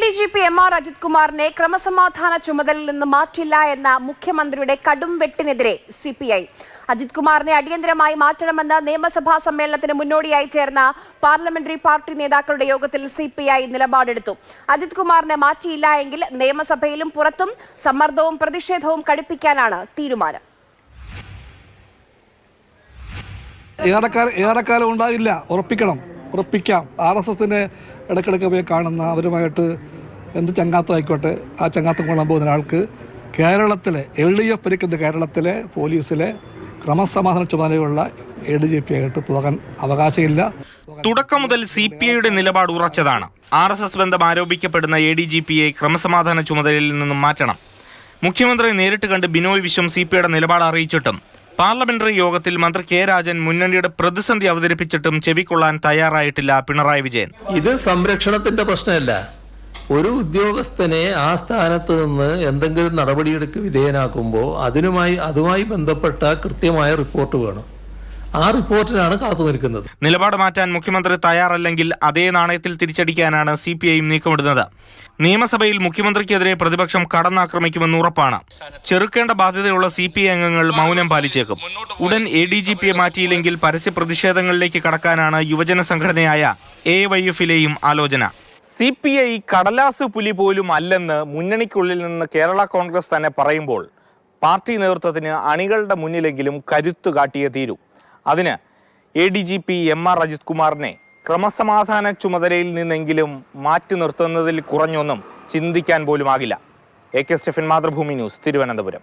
D G P M R Ajith കുമാറിനെ ക്രമസമാധാന ചുമതലയിൽ നിന്ന് മാറ്റില്ല എന്ന മുഖ്യമന്ത്രിയുടെ കടും വെട്ടിനെതിരെ സി പി ഐ. അജിത് കുമാറിനെ അടിയന്തരമായി മാറ്റണമെന്ന് നിയമസഭാ സമ്മേളനത്തിന് മുന്നോടിയായി ചേർന്ന പാർലമെന്ററി പാർട്ടി നേതാക്കളുടെ യോഗത്തിൽ സി പി ഐ നിലപാടെടുത്തു. അജിത് കുമാറിനെ മാറ്റിയില്ല എങ്കിൽ നിയമസഭയിലും പുറത്തും സമ്മർദ്ദവും പ്രതിഷേധവും കടുപ്പിക്കാനാണ് തീരുമാനം. ഏറെക്കാലം ഉണ്ടാകില്ല. ഉറപ്പിക്കണം. ഉറപ്പിക്കാം. ആർ എസ് എസിനെ ഇടയ്ക്കിടയ്ക്ക് പോയി കാണുന്ന അവരുമായിട്ട് എന്ത് ചങ്ങാത്തം ആയിക്കോട്ടെ ആ ചങ്ങാത്തം കൊള്ളാൻ പോകുന്ന ഒരാൾക്ക് കേരളത്തിലെ എൽ ഡി എഫ് ഭരിക്കുന്ന കേരളത്തിലെ പോലീസിലെ ക്രമസമാധാന ചുമതലയുള്ള എ ഡി ജി പി ആയിട്ട് പോകാൻ അവകാശമില്ല. തുടക്കം മുതൽ സി പി ഐയുടെ നിലപാട് ഉറച്ചതാണ്. ആർ എസ് എസ് ബന്ധം ആരോപിക്കപ്പെടുന്ന എ ഡി ജി പിയെ ക്രമസമാധാന ചുമതലയിൽ നിന്നും മാറ്റണം. മുഖ്യമന്ത്രി നേരിട്ട് കണ്ട് ബിനോയ് വിശ്വം സി പി ഐയുടെ നിലപാട് അറിയിച്ചിട്ടും പാർലമെന്ററി യോഗത്തിൽ മന്ത്രി കെ രാജൻ മുന്നണിയുടെ പ്രതിസന്ധി അവതരിപ്പിച്ചിട്ടും ചെവിക്കൊള്ളാൻ തയ്യാറായിട്ടില്ല പിണറായി വിജയൻ. ഇത് സംരക്ഷണത്തിന്റെ പ്രശ്നമല്ല. ഒരു ഉദ്യോഗസ്ഥനെ ആ സ്ഥാനത്ത് നിന്ന് എന്തെങ്കിലും നടപടിയെടുക്ക് വിധേയനാക്കുമ്പോൾ അതിനുമായി അതുമായി ബന്ധപ്പെട്ട കൃത്യമായ റിപ്പോർട്ട് വേണം. ആ റിപ്പോർട്ടിനാണ് കാത്തു നിൽക്കുന്നത്. നിലപാട് മാറ്റാൻ മുഖ്യമന്ത്രി തയ്യാറല്ലെങ്കിൽ അതേ നാണയത്തിൽ തിരിച്ചടിക്കാനാണ് സി പി ഐയും നീക്കമിടുന്നത്. നിയമസഭയിൽ മുഖ്യമന്ത്രിക്കെതിരെ പ്രതിപക്ഷം കടന്നാക്രമിക്കുമെന്ന് ഉറപ്പാണ്. ചെറുക്കേണ്ട ബാധ്യതയുള്ള സി പി ഐ അംഗങ്ങൾ മൗനം പാലിച്ചേക്കും. ഉടൻ എ ഡി ജി പിയെ മാറ്റിയില്ലെങ്കിൽ പരസ്യ പ്രതിഷേധങ്ങളിലേക്ക് കടക്കാനാണ് യുവജന സംഘടനയായ എ വൈ എഫിലെയും ആലോചന. സി പി ഐ കടലാസ് പുലി പോലും അല്ലെന്ന് മുന്നണിക്കുള്ളിൽ നിന്ന് കേരള കോൺഗ്രസ് തന്നെ പറയുമ്പോൾ പാർട്ടി നേതൃത്വത്തിന് അണികളുടെ മുന്നിലെങ്കിലും കരുത്തു കാട്ടിയേ തീരൂ. അതിന് A D G P M R Ajith കുമാറിനെ ക്രമസമാധാന ചുമതലയിൽ നിന്നെങ്കിലും മാറ്റി നിർത്തുന്നതിൽ കുറഞ്ഞൊന്നും ചിന്തിക്കാൻ പോലുമാകില്ല. A K Stephin Mathrubhumi news Thiruvananthapuram.